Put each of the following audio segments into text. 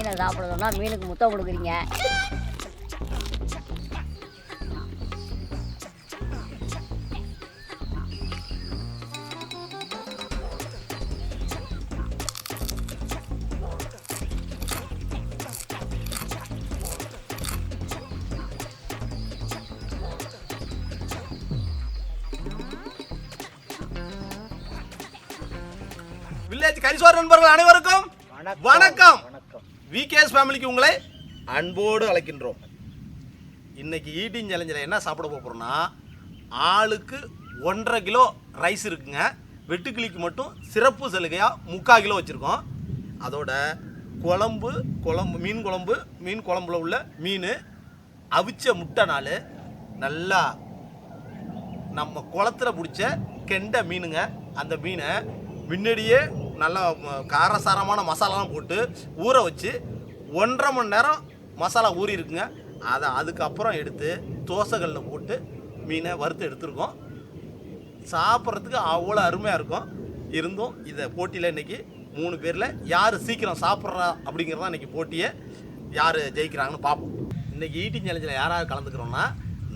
மீனை சாப்பிட சொன்னா மீனுக்கு முத்தம் கொடுக்குறீங்க. வில்லேஜ் கரிசோர் நண்பர்கள் அனைவருக்கும் வணக்கம். வணக்கம். விகேஎஸ் ஃபேமிலிக்கு உங்களை அன்போடு அழைக்கின்றோம். இன்றைக்கி ஈட்டிங் சேலஞ்சில் என்ன சாப்பிட போகிறோம்னா ஆளுக்கு ஒன்றரை கிலோ ரைஸ் இருக்குங்க. வெட்டுக்கிளிக்கு மட்டும் சிறப்பு சலுகையாக முக்கால் கிலோ வச்சுருக்கோம். அதோட குழம்பு குழம்பு மீன் குழம்பு மீன் குழம்புல உள்ள மீன் அவிச்ச முட்டை நாள் நல்லா நம்ம குளத்துல பிடிச்ச கெண்டை மீனுங்க. அந்த மீனை முன்னாடியே நல்லா காரசாரமான மசாலாலாம் போட்டு ஊற வச்சு ஒன்றரை மணி நேரம் மசாலா ஊறி இருக்குங்க அதை அதுக்கப்புறம் எடுத்து தோசைகளில் போட்டு மீனை வறுத்து எடுத்துருக்கோம். சாப்பிட்றதுக்கு அவ்வளோ அருமையாக இருக்கும். இருந்தும் இதை போட்டியில் இன்னைக்கு மூணு பேரில் யார் சீக்கிரம் சாப்பிட்றா அப்படிங்கிறது தான் இன்றைக்கி போட்டியை யார் ஜெயிக்கிறாங்கன்னு பார்ப்போம் இன்றைக்கி ஈட்டிங் சேலஞ்சில் யாராவது கலந்துக்கிறோன்னா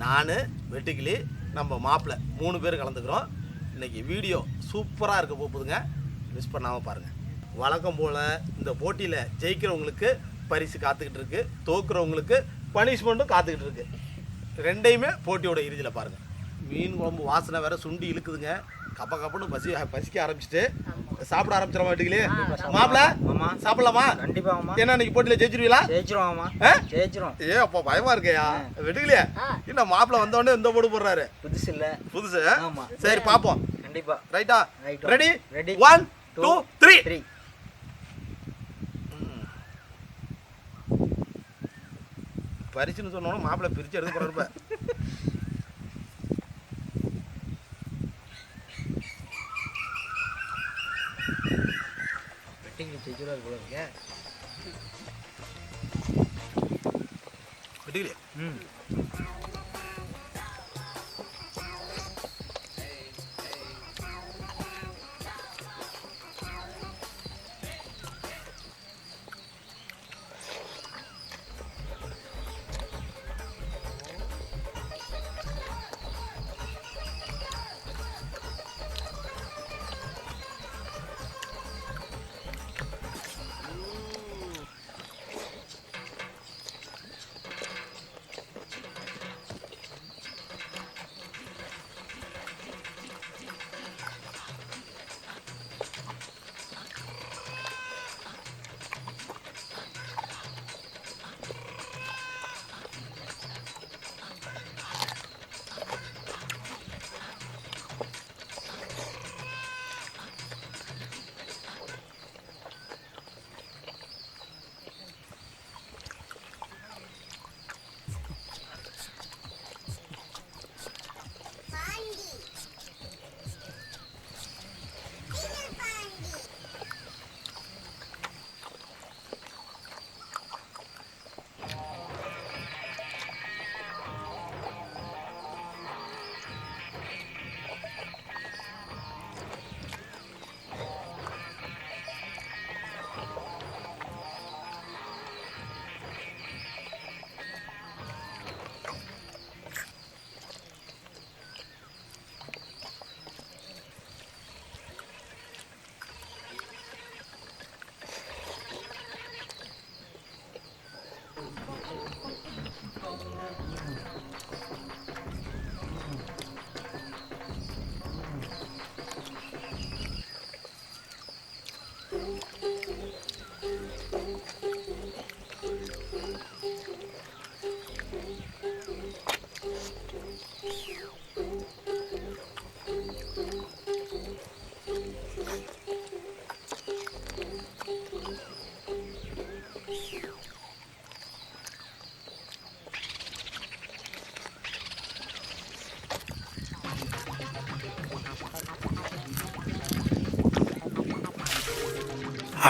நான் வெட்டுக்கிளி நம்ம மாப்பிள்ளை மூணு பேர் கலந்துக்கிறோம். இன்றைக்கி வீடியோ சூப்பராக இருக்க போகுதுங்க. மிஸ் பண்ணாமல் பாருங்கள் வழக்கம் போல் இந்த போட்டியில் ஜெயிக்கிறவங்களுக்கு பரிசு காத்துக்கிட்டு இருக்கு. தோக்குறவங்களுக்கு பனிஷ்மெண்ட்டும் காத்துக்கிட்டு இருக்கு. ரெண்டையுமே போட்டியோட இறுதியில் பாருங்கள் மீன் குழம்பு வாசனை வேற சுண்டி இழுக்குதுங்க. கப்ப கப்பன்னு பசி பசிக்க ஆரம்பிச்சிட்டு. சாப்பிட ஆரம்பிச்சிட மாட்டீங்களே மாப்பிள. சாப்பிடலாமா? கண்டிப்பா ஆமா. என்ன இன்னைக்கு போட்டியில் ஜெயிச்சிருவீங்களா ஆ? ஜெயிச்சிரும் ஏ அப்பா பயமா இருக்கேயா? வெட்டுக்கலையே. என்ன மாப்பிள வந்த உடனே இந்த போடு போடுறாரு. புதுசு இல்ல. புதுசு. சரி பாப்போம். கண்டிப்பா. ரைட்டா. Ready Ready. One two three three பரிசுன்னு சொன்னோட மாப்பிள பிரிச்சு எடுக்க போறாரு வெட்டிங்க ஜெயிச்சிரும் போல இருக்க. வெட்டுக்கலையே ம்.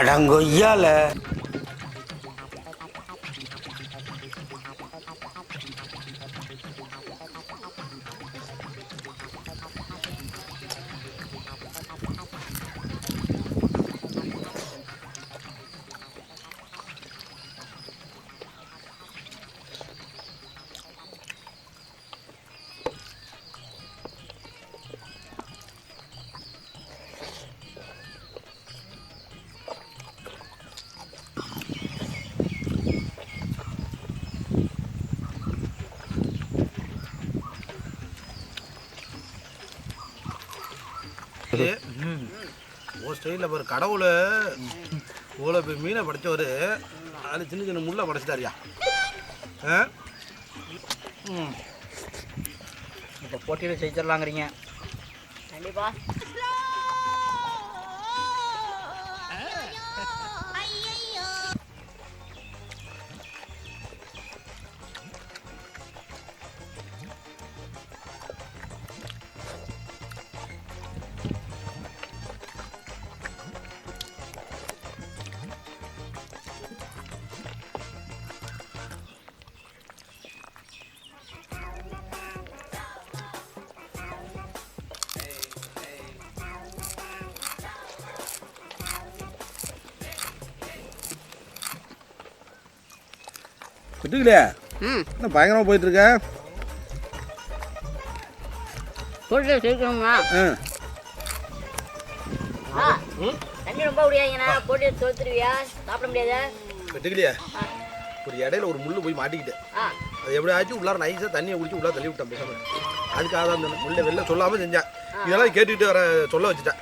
அடங்கொய்யால. ஒரு ஸ்டைலில் பாரு கடவுள். இவ்வளோ போய் மீனை படைச்சவர். அது சின்ன சின்ன முள்ளை படைச்சிட்டாரியா. இப்போ போட்டியில் ஜெயிச்சிடலாங்கிறீங்க. கண்டிப்பாக விட்டுக்கலையா ம். என்ன பயங்கரமாக போயிட்டுருக்க? சொல்லிட்டு சேர்க்கணுமா ஆ. ஆ தண்ணி ரொம்ப குடியாங்கண்ணா போட்டு தோத்துருவியா? சாப்பிட முடியாதா? வெட்டுக்கலையா ஒரு இடையில ஒரு முள்ளு போய் மாட்டிக்கிட்டு. ஆ. அது எப்படி ஆச்சு? உள்ளார நைஸாக தண்ணியை குடிச்சு உள்ளார தள்ளி விட்டேன் பேசாம. அதுக்காக அந்த முள்ளை வெளில சொல்லாமல் செஞ்சேன். இதெல்லாம் கேட்டுக்கிட்டு வர சொல்ல வச்சுட்டேன்.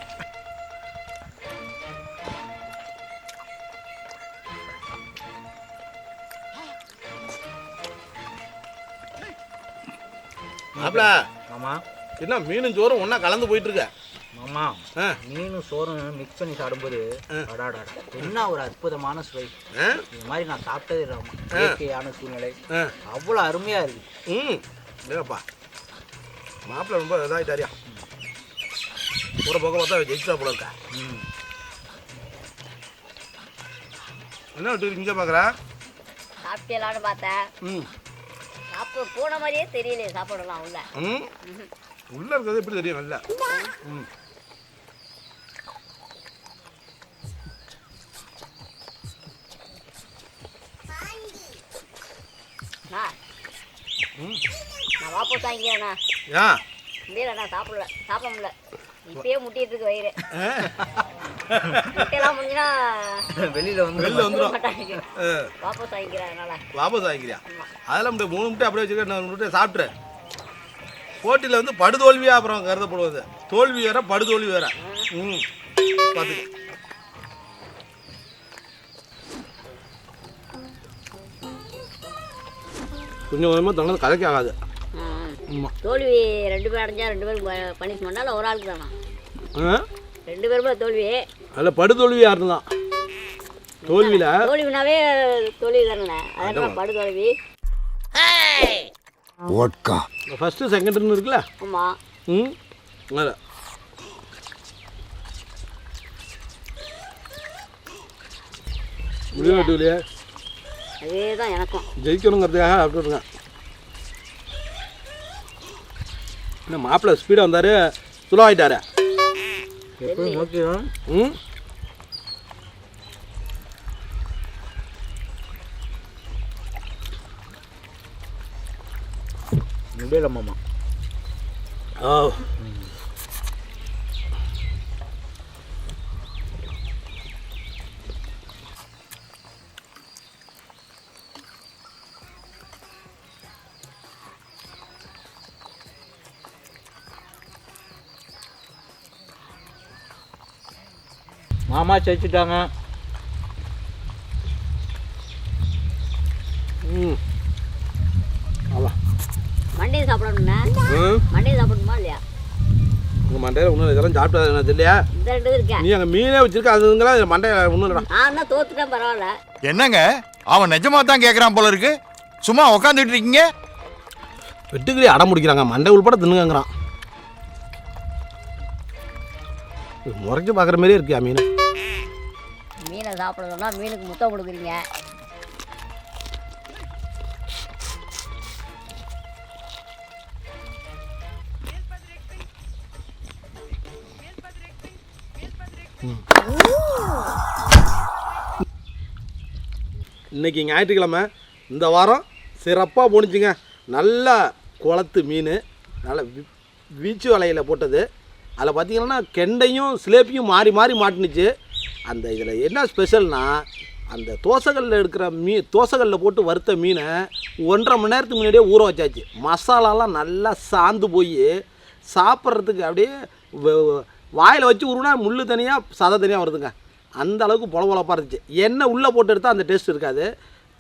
மாப்பிள. மாமா. என்ன மீனும் சோறும் ஒன்றா கலந்து போயிட்டு இருக்க மாமா ஆ. மீனும் சோறும் மிக்ஸ் பண்ணி சாப்பிடும்போது அடாடாடா என்ன ஒரு அற்புதமான சுவை. இந்த மாதிரி நான் சாப்பிட்டதே இல்லைம்மா இயற்கையான சூழ்நிலை. ஆ. அவ்வளோ அருமையாக இருக்குது ம். இல்லைப்பா மாப்பிள்ளை ரொம்ப இதாகிட்டாரியா ஒரு பக்கம் பார்த்தா ஜெயிச்சா போல இருக்கா. ம். என்ன விட்டு இங்கே பார்க்குறா சாப்பிட்டலான்னு பார்த்தேன். ம். சாப்பிட போன மாதிரியே தெரியலையே சாப்பிடலாம் உள்ள. ம்? உள்ளே இருக்கிறது எப்படி தெரியும் நல்லா? ம். நான் வாப்பஸ் வாங்கிக்கிறேண்ணா. ஏன் சாப்பிடல சாப்பிட முடியல. இப்பயே முட்டிட்டு இருக்கு வயிறு. முட்டையெல்லாம் வெளியில் வந்து வெளில வந்துடும் வாப்பஸ் வாங்கிக்கிறேன் அதனால. வாபஸ் வாங்கிக்கிறியா? அதெல்லாம் முடியாது மூணு முட்டை அப்படியே வச்சுக்க நான் முட்டை சாப்பிட்ரு போட்டியில் வந்து படுதோல்வியாக அப்புறம் கருதப்படுவது. தோல்வி வேற படுதோல்வி வேற. ம். பார்த்துக்க கொஞ்சம் கொஞ்சமாக தண்ணி கதைக்க ஆகாது. தோல்வி ரெண்டு பேர் அடைஞ்சா ரெண்டு பேரும் பனிஷ்மெண்டா. இல்லை ஒரு ஆளுக்கு தானா? ரெண்டு பேருமே தோல்வி. அதில் படுதோல்வி யாருன்னு? தான் தோல்வியில்? தோல்வினாவே தோல்வி தானே அதனால படு தோல்வி ஃபஸ்ட்டு செகண்டுன்னு இருக்குல்ல? ஆமா. ம்? அதில் முடிவு இல்லையா அதே தான் எனக்கும். ஜெயிக்கணுங்கிறதுக்காக சாப்பிட்டுருக்கேன் என்ன மாப்பிள்ளை ஸ்பீடாக வந்தார் சுலோ ஆகிட்டாரு நோக்கிடும் ம்? மாமா. ஓ. மாமா ஜெயிச்சுட்டாங்க ம். ஆமாம் மண்டையை சாப்பிடணுண்ணே ம் மண்டையை சாப்பிடணுமா இல்லையா? உங்கள் மண்டையில் ஒன்றும் இதெல்லாம் சாப்பிட்டது எனக்கு இல்லையா இந்த ரெண்டு இருக்கேன். நீ அங்கே மீனே வச்சிருக்க அதுங்களாம் மண்டையில் ஒன்றும் இல்லைடா. நான் தோத்துட்டேன் பரவாயில்ல. என்னங்க? அவன் நிஜமா தான் கேட்குறான் போல இருக்கு. சும்மா உக்காந்துட்டு இருக்கீங்க. வெட்டுக்கிளி அடம் முடிக்கிறாங்க. மண்டை உள்பட தின்னுங்கிறான் முறைச்சு பார்க்குற மாதிரியே இருக்கியா மீன்? மீனை சாப்பிட சொன்னா மீனுக்கு முத்தம் கொடுக்குறீங்க. இன்றைக்கி ஞாயிற்றுக்கிழமை. இந்த வாரம் சிறப்பாக போணுச்சுங்க நல்லா குளத்து மீன் நல்லா வீச்சு வலையில் போட்டது. அதில் பார்த்திங்கன்னா கெண்டையும் சிலேப்பியும் மாறி மாறி மாட்டுனுச்சு. அந்த இதில் என்ன ஸ்பெஷல்னா அந்த தோசைகளில் எடுக்கிற மீ தோசைகளில் போட்டு வறுத்த மீனை ஒன்றரை மணி நேரத்துக்கு முன்னாடியே ஊற வச்சாச்சு. மசாலாலாம் நல்லா சாந்து போய் சாப்பிட்றதுக்கு அப்படியே வாயில் வச்சு உருவினா முள் தனியாக சதை தனியாக வருதுங்க. அந்த அளவுக்கு பொலபொலப்பாக இருந்துச்சு. எண்ணெய் உள்ளே போட்டு எடுத்தால் அந்த டேஸ்ட் இருக்காது.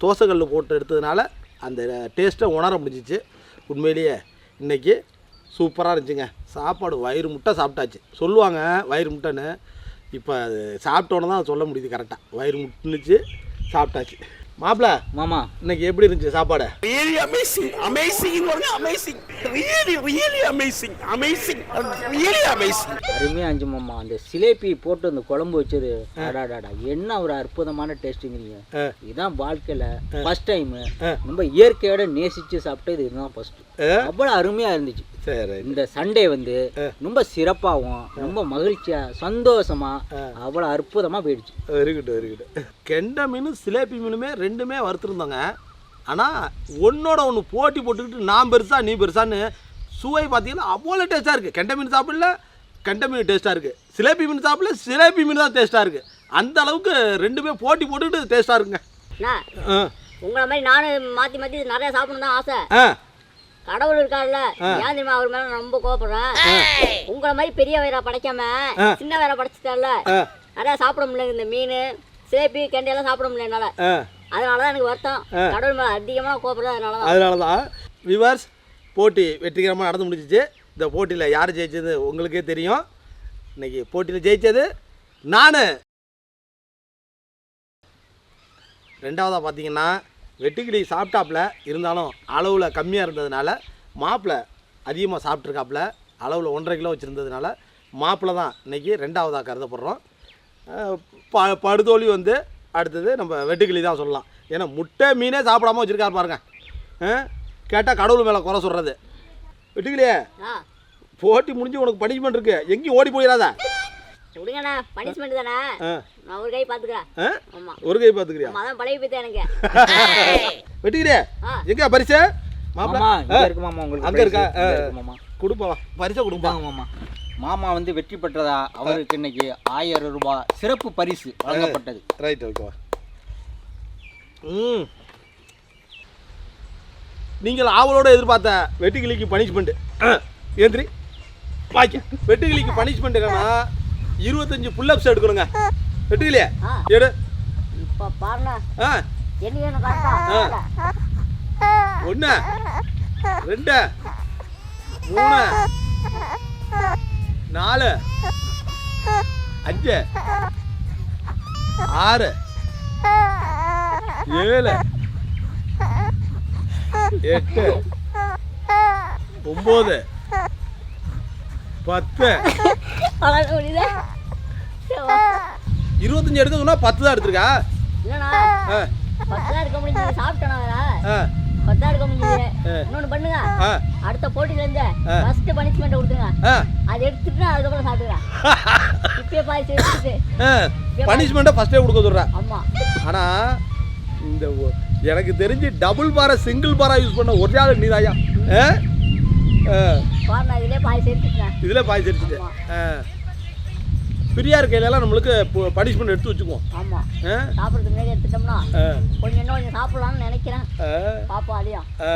தோசைக்கல்ல போட்டு எடுத்ததுனால அந்த டேஸ்ட்டை உணர முடிஞ்சிச்சு. உண்மையிலேயே இன்றைக்கி சூப்பராக இருந்துச்சுங்க. சாப்பாடு வயிறு முட்டை சாப்பிட்டாச்சு. சொல்லுவாங்க வயிறு முட்டைன்னு. இப்போ அது சாப்பிட்டோன்னு தான் சொல்ல முடியுது கரெக்டாக வயிறு முட்டுனுச்சு சாப்பிட்டாச்சு. மாப்பிள்ள மாமா. இன்னைக்கு எப்படி இருந்துச்சு சாப்பாடு? Really amazing, amazing, amazing, really, really amazing, amazing, really amazing. அருமையா அஞ்சு மாமா. அந்த சிலேபி போட்டு அந்த குழம்பு வச்சது. அடாடாடா என்ன ஒரு அற்புதமான டேஸ்ட்டுங்கிறீங்க ஆ. இதுதான் வாழ்க்கையில ஃபர்ஸ்ட் டைம். நம்ம இயற்கையோட நேசிச்சு சாப்பிட்டது இதுதான் ஃபர்ஸ்ட். அவ்வளவு அருமையா இருந்துச்சு. சரி இந்த சண்டே வந்து ரொம்ப சிறப்பாகவும் ரொம்ப மகிழ்ச்சியா சந்தோஷமா அவ்வளவு அற்புதமா போயிடுச்சு. வெரி குட் கெண்டை மீன் சிலேபி மீனுமே ரெண்டுமே வறுத்துருந்தோங்க. ஆனால் ஒன்றோட ஒன்று போட்டி போட்டுக்கிட்டு நான் பெருசா நீ பெருசான்னு சுவை பார்த்தீங்கன்னா அவ்வளோ டேஸ்ட்டாக இருக்குது கெண்டை மீன் சாப்பிடல கெண்டை மீன் டேஸ்ட்டாக இருக்குது சிலேபி மீன் சாப்பிடல சிலேபி மீன் தான் டேஸ்ட்டாக இருக்குது அந்த அளவுக்கு ரெண்டுமே போட்டி போட்டுக்கிட்டு டேஸ்ட்டாக இருக்குங்க. உங்களை மாதிரி நானும் மாற்றி மாற்றி நிறைய சாப்பிடணும் தான் ஆசை. கடவுள் இருக்காருல்ல ஏன் தெரியுமா அவர் மேல ரொம்ப கோவப்படுறேன்? உங்களை மாதிரி பெரிய வயிறா படைக்காம சின்ன வயிறா படைச்சிட்டால நிறைய சாப்பிட முடியல இந்த மீன் சிலேபி கெண்டையெல்லாம் சாப்பிட முடியல என்னால. அதனால தான் எனக்கு வருத்தம். கடவுள் அதிகமாக கோவப்படுறது அதனால தான் அதனால தான் விவர்ஸ் போட்டி வெற்றிகரமாக நடந்து முடிஞ்சிச்சு. இந்த போட்டியில் யார் ஜெயிச்சது உங்களுக்கே தெரியும். இன்னைக்கு போட்டியில் ஜெயிச்சது நான். ரெண்டாவதாக பார்த்தீங்கன்னா வெட்டுக்கிளி சாப்பிட்டாப்புல இருந்தாலும் அளவில் கம்மியாக இருந்ததுனால மாப்பிள்ளை அதிகமாக சாப்பிட்ருக்காப்புல அளவில் ஒன்றரை கிலோ வச்சுருந்ததுனால மாப்பிள்ளை தான் இன்றைக்கி ரெண்டாவதாக கருதப்படுறோம் ப படுதோலி வந்து அடுத்தது நம்ம வெட்டுக்கிளி தான் சொல்லலாம். ஏன்னா முட்டை மீனே சாப்பிடாம வச்சுருக்காரு பாருங்க. கேட்டால் கடவுள் மேலே குறை சொல்கிறது வெட்டுக்கிளியே ஆ. போட்டி முடிஞ்சு உனக்கு பனிஷ்மெண்ட் இருக்கு. எங்கேயும் ஓடி போயிடாத. விடுங்கண்ணா பனிஷ்மெண்ட் தானே ஆ. நான் ஒரு கை பார்த்துக்கிறேன். ஒரு கை பார்த்துக்கிறியா? அதான் பழைய பற்றி எனக்கு. வெட்டுக்கிறியே. எங்க பரிசு? மாமா இங்க இருக்கு மாமா உங்களுக்கு அங்க இருக்கா? மாமா. கொடுப்பா பரிசை கொடுப்பா. இந்தாங்க மாமா. மாமா வந்து வெற்றி பெற்றதா? அவருக்கு இன்னைக்கு ஆயிரம் ரூபாய் சிறப்பு பரிசு வழங்கப்பட்டது. ரைட் ஓகேவா ம். நீங்கள் ஆவலோட எதிர்பார்த்த வெட்டுக்கிளிக்கு பனிஷ்மெண்ட் ஏந்திரி வாய்க்க. வெட்டுக்கிளிக்கு பனிஷ்மெண்ட் என்னன்னா இருபத்தஞ்சு புல்லப்ஸ் எடுக்கணுங்க. வெட்டுக்கிளியே. எடு. ஆ. ஒன்று ரெண்டு மூணு நாலு. அஞ்சு. ஆறு. ஏழு. எட்டு. ஒம்பது. பத்து. இருபத்தஞ்சு எடுத்ததுன்னா பத்து தான் எடுத்திருக்கா? இல்லைண்ணா. பத்து தான் எடுக்க முடிஞ்சது சாப்பிட்டேண்ணா பத்து தான் எடுக்க முடிஞ்சது இன்னொன்று பண்ணுங்க. அடுத்த போட்டியிலேருந்து ஃபர்ஸ்ட் பனிஷ்மெண்ட் கொடுத்துங்க ஆ. அதை எடுத்துட்டு அதுக்கப்புறம் சாப்பிட்டுக்கிறேன். இப்பயே பாய் சேர்த்துட்டு பனிஷ்மெண்ட்டை ஃபஸ்ட்டே கொடுக்க சொல்கிறேன் ஆமாம் ஆனால் இந்த ஒ- எனக்கு தெரிஞ்சு double para single para use பண்ண ஒரே ஆள் நீதாயா பாருண்ணா இதிலே பாய் சேர்த்துட்டேன் இதில் பாய் தெரிச்சுட்டு ஃப்ரீயாக இருக்கையிலலாம் நம்மளுக்கு பனிஷ்மெண்ட் எடுத்து வச்சுக்குவோம். ஆமாம் ஆ? சாப்பிட்றதுக்கு முன்னாடி எடுத்துட்டோம்னா ஆ, கொஞ்சம் இன்னும் கொஞ்சம் சாப்பிடலாம்னு நினைக்கிறேன். ஆ, பாப்பா அதையும். ஆ.